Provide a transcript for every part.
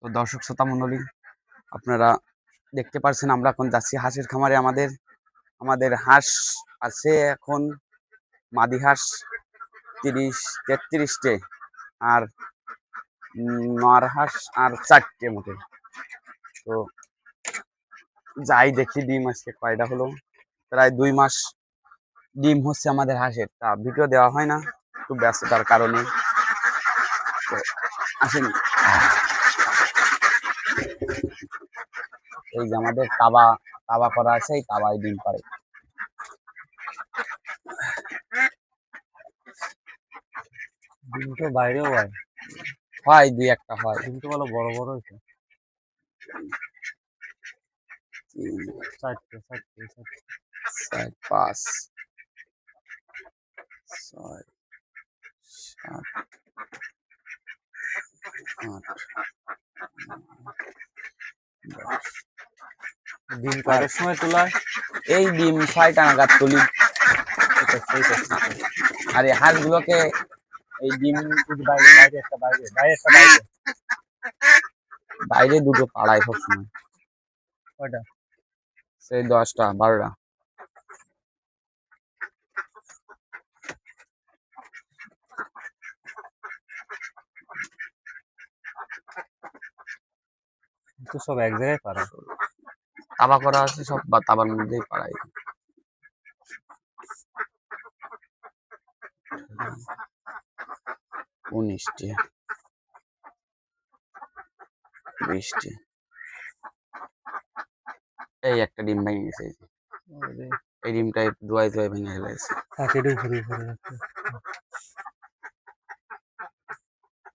তো দর্শক শ্রোতা মণ্ডলী আপনারা দেখতে পাচ্ছেন আমরা এখন যাচ্ছি হাঁসের খামারে। আমাদের আমাদের হাঁস আছে এখন মাদি হাঁস তিরিশ, তেত্রিশটে আর নর হাঁস আর চারটে মতো তো যাই দেখি ডিম আজকে কয়টা হলো। প্রায় দুই মাস ডিম হচ্ছে আমাদের হাঁসের। তা ভিডিও দেওয়া হয় না একটু ব্যস্ততার কারণে। তো আসেন। এই যে আমাদের তাবা তাবা করা আছে এই তাবায় ডিম পারে ডিম তো বাইরেও হয়। হয় দুই একটা হয়। ডিম তো বলো বড় বড় হয়েছে। চারটে চারটে চারটে। চার পাঁচ ছয় সাত আট ডিম কয়টার সময় তোলা এই ডিম ছয়টা নাগাদ তুলি। আর এই হাঁসগুলোকে এই ডিম বাইরে বাইরে একটা বাইরে বাইরে একটা বাইরে। বাইরে দুটো পাড়ায় সবসময়। কয়টা? সেই দশটা বারোটা। তো সব এক জায়গায় পারা তাবা করা আছে সব বা তাবার মধ্যেই পাড়ায় উনিশটি। বিশটি। এই একটা ডিম ভেঙে গেছে এই ডিমটা ধোয়াই ধোয়াই ভেঙে গেছে। প্যাকেটে ঘুরে ঘুরে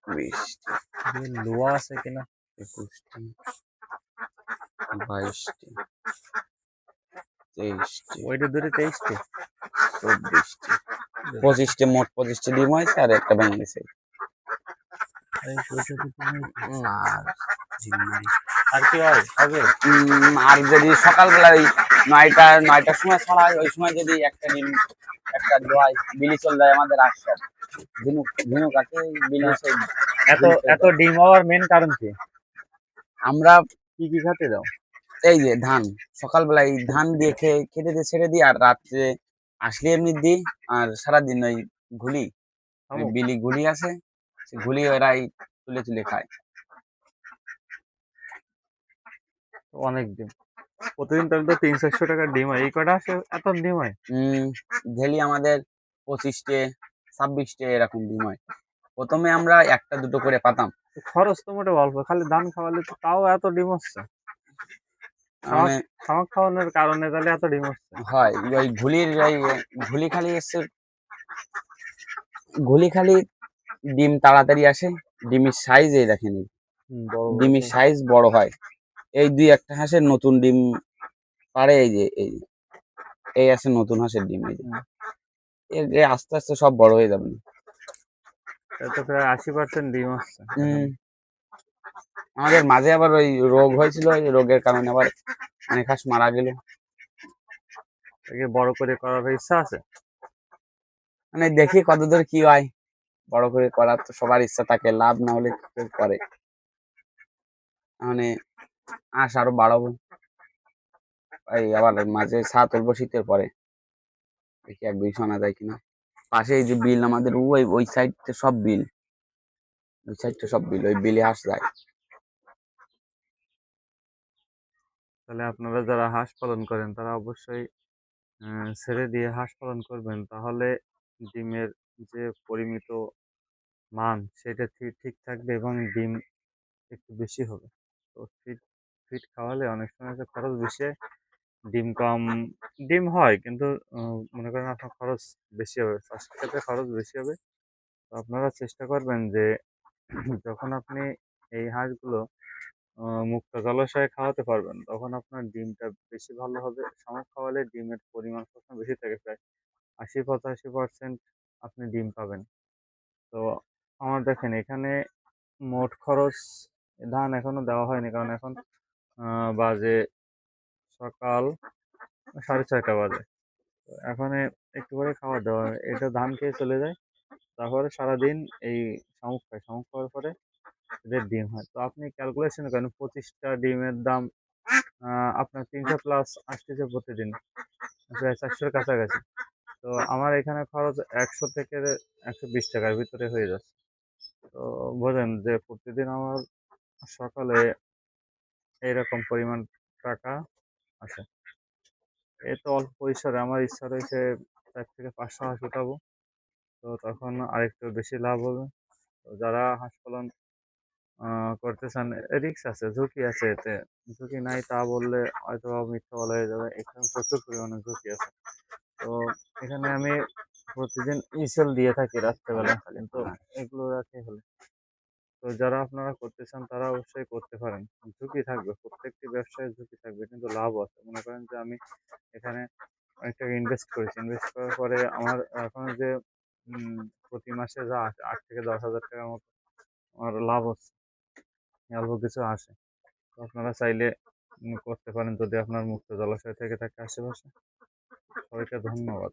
বিশটি। লোয়া আছে কিনা? একুশটি। বাইশটি তেইশটি ওইটা ধরে তেইশটে চব্বিশটি পঁচিশটি মোট পঁচিশটি ডিম হয়েছে আর একটা ভেঙে গেছে আর কি হয়? হবে? আর যদি সকালবেলা ওই নয়টা নয়টার সময় ছাড়া হয় ওই সময় যদি একটা ডিম একটা দোয়াই বিলি চলে যায় আমাদের আর সব। ঝিনুক ঝিনুক আছে বিলি সেই এত এত ডিম হওয়ার মেন কারণ কি? আমরা কি কি খাতে দাও? এই যে ধান সকালবেলা এই ধান দিয়ে খেয়ে খেতে দিয়ে ছেড়ে দিই আর রাত্রে আসলে এমনি দিই আর সারাদিন ওই ঘুলি বিলি ঘুলি আছে ঘুলি ওরাই তুলে তুলে খায়। অনেক ডিম। প্রতিদিন তাহলে তো তিন চারশো টাকার ডিম হয়। এই কটা আসে? এত ডিম হয়? ডেলি আমাদের পঁচিশটে ছাব্বিশটে এরকম ডিম হয়। প্রথমে আমরা একটা দুটো করে পাতাম। খরচ তো মোটে অল্প। খালি ধান খাওয়ালে তো তাও এত ডিম হচ্ছে। মানে খাওয়ানোর কারণে তাহলে এত ডিম হচ্ছে হয় ওই ঘুলির ওই ঘুলি খালি এসে ঘুলি খালি ডিম তাড়াতাড়ি আসে ডিমের সাইজ এই দেখেন ডিমের সাইজ বড় হয়। এই দুই একটা হাঁসের নতুন ডিম পারে এই যে এই। এই আছে নতুন হাঁসের ডিম এই যে। আস্তে আস্তে সব বড় হয়ে যাবে। তো প্রায় আশি পার্সেন্ট ডিম হুম। আমাদের মাঝে আবার ওই রোগ হয়েছিল ওই রোগের কারণে আবার অনেক হাঁস মারা গেল। বড় করে করার ইচ্ছা আছে? মানে দেখি কতদূর কি হয়। বড় করে করার তো সবার ইচ্ছা থাকে লাভ না হলে করে মানে আশ আরও বাড়াবো। এই আবার মাঝে ছাদ তুলবো শীতের পরে। দেখি এক দুই শোনা যায় কিনা। পাশে এই যে বিল আমাদের ওই ওই সাইডটা সব বিল। ওই সাইডটা সব বিল ওই বিলে হাঁস যায়। তাহলে আপনারা যারা হাঁস পালন করেন, তারা অবশ্যই ছেড়ে দিয়ে হাঁস পালন করবেন। তাহলে ডিমের যে পরিমিত মান, সেটা ঠিক থাকবে এবং ডিম একটু বেশি হবে। তো ফিট ফিট খাওয়ালে অনেক সময় খরচ বেশি ডিম কম, ডিম হয় কিন্তু মনে করেন আপনার খরচ বেশি হবে চাষের ক্ষেত্রে খরচ বেশি হবে। তো আপনারা চেষ্টা করবেন যে, যখন আপনি এই হাঁসগুলো মুক্ত জলাশয়ে খাওয়াতে পারবেন। তখন আপনার ডিমটা বেশি ভালো হবে। শামুক খাওয়ালে ডিমের পরিমাণ সবসময় বেশি থাকে প্রায় আশি পঁচাশি পার্সেন্ট আপনি ডিম পাবেন। তো আমার দেখেন, এখানে মোট খরচ ধান এখনও দেওয়া হয়নি। কারণ এখন বাজে সকাল সাড়ে ছয়টা বাজে। এখন একটু করে খাবার দেওয়া। এটা ধান খেয়ে চলে যায়। তারপরে সারাদিন এই শামুক খায়। শামুক খাওয়ার পরে এদের ডিম হয়। তো আপনি ক্যালকুলেশন করেন পঁচিশটা ডিমের দাম আপনার তিনশো প্লাস আসতেছে প্রতিদিন। প্রায় চারশোর কাছাকাছি। তো আমার এখানে খরচ একশো থেকে একশো বিশ টাকার ভিতরে হয়ে যাচ্ছে। তো বোঝেন যে প্রতিদিন আমার সকালে এইরকম পরিমাণ টাকা আসে। এ তো অল্প পরিসরে আমার ইচ্ছা রয়েছে চার থেকে পাঁচশো হাঁস উঠাবো। তো তখন আরেকটু বেশি লাভ হবে। তো যারা হাঁস পালন করতে চান রিক্স আছে ঝুঁকি আছে এতে। ঝুঁকি নাই তা বললে হয়তো মিথ্যা বলা হয়ে যাবে। এখানে প্রচুর পরিমাণে ঝুঁকি আছে। তো এখানে আমি প্রতিদিন ইসেল দিয়ে থাকি রাত্রেবেলা। কিন্তু এগুলো রাখে হলে। তো যারা আপনারা করতে চান তারা অবশ্যই করতে পারেন। ঝুঁকি থাকবে প্রত্যেকটি ব্যবসায় ঝুঁকি থাকবে কিন্তু লাভ আছে। মনে করেন যে আমি এখানে অনেক টাকা ইনভেস্ট করেছি। ইনভেস্ট করার পরে আমার এখন যে প্রতি মাসে যা আট থেকে দশ হাজার টাকার মতো আমার লাভ হচ্ছে। অল্প কিছু আসে। তো আপনারা চাইলে করতে পারেন যদি আপনার মুক্ত জলাশয় থেকে থাকে আশেপাশে। সবাইকে ধন্যবাদ।